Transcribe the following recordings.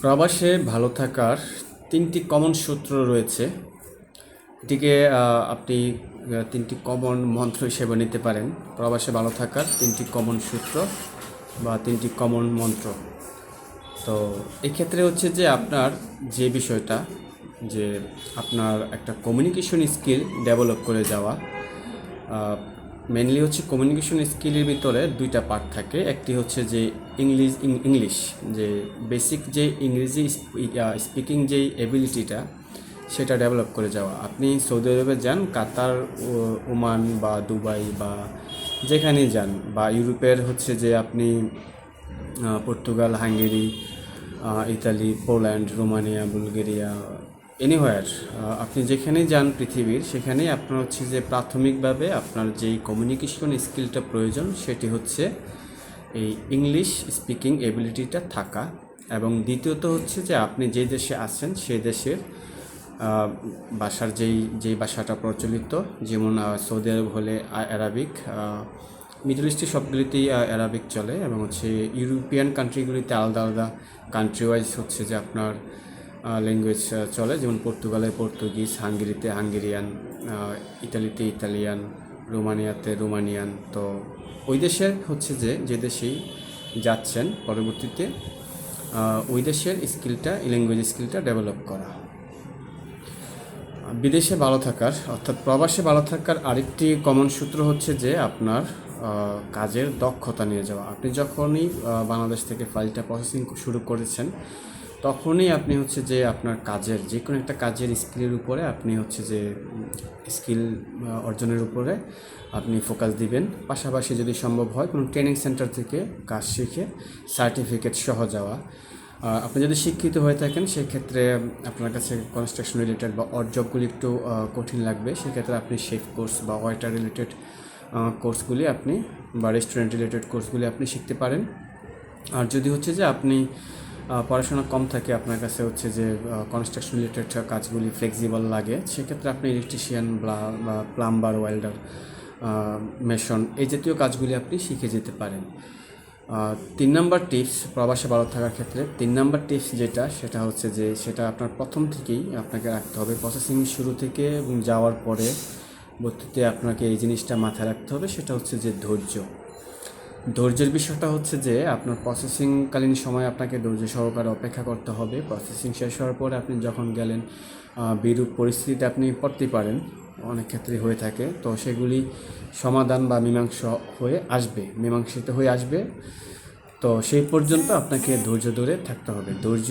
প্রবাসে ভালো থাকার তিনটি কমন সূত্র রয়েছে। এটিকে আপনি তিনটি কমন মন্ত্র হিসেবে নিতে পারেন। প্রবাসে ভালো থাকার তিনটি কমন সূত্র বা তিনটি কমন মন্ত্র। তো এক্ষেত্রে হচ্ছে যে আপনার যে বিষয়টা, যে আপনার একটা কমিউনিকেশন স্কিল ডেভেলপ করে যাওয়া মেনলি হচ্ছে কমিউনিকেশন স্কিলের ভিতরে দুইটা পার্ট থাকে। একটি হচ্ছে যে ইংলিশ ইংলিশ যে বেসিক যে ইংরেজি স্পিকিং যে এবিলিটিটা সেটা ডেভেলপ করে যাওয়া। আপনি সৌদি আরবে যান, কাতার ওমান বা দুবাই বা যেখানেই যান, বা ইউরোপের হচ্ছে যে আপনি Portugal, Hungary Italy, Poland, Romania, Bulgaria anywhere আপনি যেখানেই যান পৃথিবীর, সেখানেই আপনার হচ্ছে যে প্রাথমিকভাবে আপনার যেই কমিউনিকেশন স্কিলটা প্রয়োজন, সেটি হচ্ছে এই ইংলিশ স্পিকিং এবিলিটিটা থাকা। এবং দ্বিতীয়ত হচ্ছে যে আপনি যে দেশে আছেন সেই দেশের ভাষার যেই যেই ভাষাটা প্রচলিত, যেমন সৌদি আরব হলে অ্যারাবিক মিডল ইস্টের সবগুলিতেই অ্যারাবিক চলে। এবং হচ্ছে ইউরোপিয়ান কান্ট্রিগুলিতে আলাদা আলাদা কান্ট্রি ওয়াইজ হচ্ছে যে আপনার ল্যাঙ্গুয়েজ চলে, যেমন পর্তুগালে পর্তুগিজ, হাঙ্গেরিতে হাঙ্গেরিয়ান ইতালিতে ইতালিয়ান, রোমানিয়াতে রোমানিয়ান। তো ওই দেশের হচ্ছে যে যে দেশেই যাচ্ছেন পরবর্তীতে ওই দেশের স্কিলটা ল্যাঙ্গুয়েজ স্কিলটা ডেভেলপ করা। বিদেশে ভালো থাকার, অর্থাৎ প্রবাসে ভালো থাকার আরেকটি কমন সূত্র হচ্ছে যে, আপনার কাজের দক্ষতা নিয়ে যাওয়া। আপনি যখনই বাংলাদেশ থেকে ফাইলটা প্রসেসিং শুরু করেছেন তখনই আপনি হচ্ছে যে আপনার কাজের, যে কোনো একটা কাজের স্কিলের উপরে আপনি হচ্ছে যে স্কিল অর্জনের উপরে আপনি ফোকাস দিবেন। পাশাপাশি যদি সম্ভব হয় কোনো ট্রেনিং সেন্টার থেকে কাজ শিখে সার্টিফিকেট সহ যাওয়া। আপনি যদি শিক্ষিত হয়ে থাকেন, সেক্ষেত্রে আপনার কাছে কনস্ট্রাকশন রিলেটেড বা অড জবগুলি একটু কঠিন লাগবে। সেক্ষেত্রে আপনি শেফ কোর্স বা ওয়াইটার রিলেটেড কোর্সগুলি আপনি বা রেস্টুরেন্ট রিলেটেড কোর্সগুলি আপনি শিখতে পারেন। আর যদি হচ্ছে যে আপনি পড়াশোনা কম থাকে আপনার কাছে হচ্ছে যে কনস্ট্রাকশন রিলেটেড কাজগুলি ফ্লেক্সিবল লাগে, সেক্ষেত্রে আপনি ইলেকট্রিশিয়ান বা প্লাম্বার ওয়েল্ডার মেশন এই জাতীয় কাজগুলি আপনি শিখে যেতে পারেন। তিন নম্বর টিপস প্রবাসে ভালো থাকার ক্ষেত্রে, তিন নম্বর টিপস যেটা, সেটা হচ্ছে যে, সেটা আপনার প্রথম থেকেই আপনাকে রাখতে হবে। প্রসেসিং শুরু থেকে এবং যাওয়ার পরে ভর্তিতে আপনাকে এই জিনিসটা মাথায় রাখতে হবে, সেটা হচ্ছে যে ধৈর্য। ধৈর্যের বিষয়টা হচ্ছে যে আপনার প্রসেসিংকালীন সময় আপনাকে ধৈর্য সহকারে অপেক্ষা করতে হবে। প্রসেসিং শেষ হওয়ার পরে আপনি যখন গেলেন বিরূপ পরিস্থিতিতে আপনি পড়তে পারেন, অনেক ক্ষেত্রে হয়ে থাকে। তো সেগুলি সমাধান বা মীমাংস হয়ে আসবে, মীমাংসিত হয়ে আসবে। তো সেই পর্যন্ত আপনাকে ধৈর্য ধরে থাকতে হবে। ধৈর্য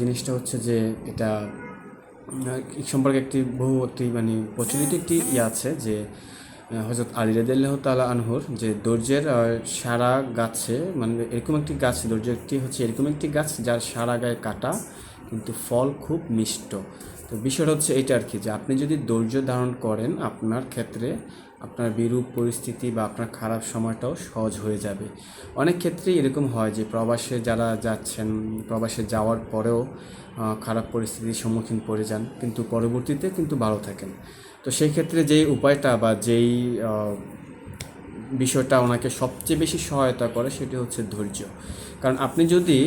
জিনিসটা হচ্ছে যে এটা সম্পর্কে একটি বহু, একটি মানে প্রচলিত একটি ইয়ে আছে যে হজরত আলী রাদিল্লাহ তালা আনহুর যে দর্জের সারা গাছে মানে এরকম একটি গাছ, দর্জ একটি হচ্ছে এরকম একটি গাছ যার সারা গায়ে কাটা, কিন্তু ফল খুব মিষ্ট। তো বিষয়টা হচ্ছে এটা আর কি যে আপনি যদি ধৈর্য ধারণ করেন, আপনার ক্ষেত্রে আপনার বিরূপ পরিস্থিতি বা আপনার খারাপ সময়টাও সহজ হয়ে যাবে। অনেক ক্ষেত্রেই এরকম হয় যে প্রবাসে যারা যাচ্ছেন, প্রবাসে যাওয়ার পরেও খারাপ পরিস্থিতির সম্মুখীন পড়ে যান, কিন্তু পরবর্তীতে কিন্তু ভালো থাকেন। তো সেই ক্ষেত্রে যেই উপায়টা বা যেই বিষয়টা ওনাকে সবচেয়ে বেশি সহায়তা করে সেটি হচ্ছে ধৈর্য। কারণ আপনি যদি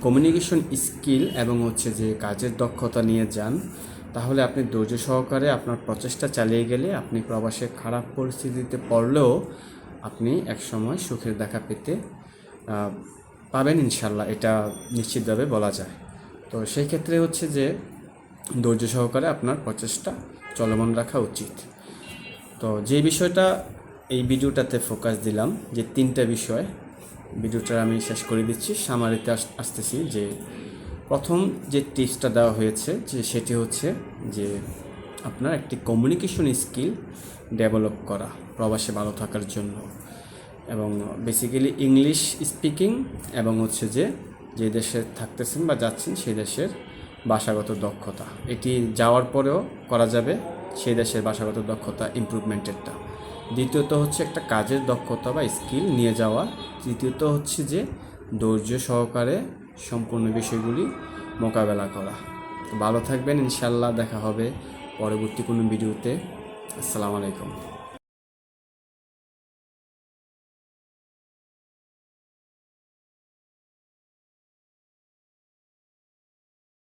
কমিউনিকেশন স্কিল এবং হচ্ছে যে কাজের দক্ষতা নিয়ে যান, তাহলে আপনি ধৈর্য সহকারে আপনার প্রচেষ্টা চালিয়ে গেলে আপনি প্রবাসে খারাপ পরিস্থিতিতে পড়লেও আপনি একসময় সুখের দেখা পেতে পাবেন ইনশাল্লাহ। এটা নিশ্চিতভাবে বলা যায়। তো সেই ক্ষেত্রে হচ্ছে যে ধৈর্য সহকারে আপনার প্রচেষ্টা চলমান রাখা উচিত। তো যে বিষয়টা এই ভিডিওটাতে ফোকাস দিলাম, যে তিনটা বিষয় ভিডিওটা আমি শেষ করে দিচ্ছি। সামারিতে আস- আসতেছি যে প্রথম যে টিপসটা দেওয়া হয়েছে, যে সেটি হচ্ছে যে আপনার একটি কমিউনিকেশন স্কিল ডেভেলপ করা, প্রবাসে ভালো থাকার জন্য। এবং বেসিক্যালি ইংলিশ স্পিকিং এবং হচ্ছে যে যে দেশে থাকতেছেন বা যাচ্ছেন, সেই দেশের ভাষাগত দক্ষতা। এটি যাওয়ার পরেও করা যাবে সেই দেশের ভাষাগত দক্ষতা ইমপ্রুভমেন্টেরটা দ্বিতীয়ত হচ্ছে একটা কাজের দক্ষতা বা স্কিল নিয়ে যাওয়া। তৃতীয়ত হচ্ছে যে ধৈর্য সহকারে সম্পূর্ণ বিষয়গুলি মোকাবেলা করা। ভালো থাকবেন ইনশাল্লাহ দেখা হবে পরবর্তী কোনো ভিডিওতে। আসসালামু আলাইকুম।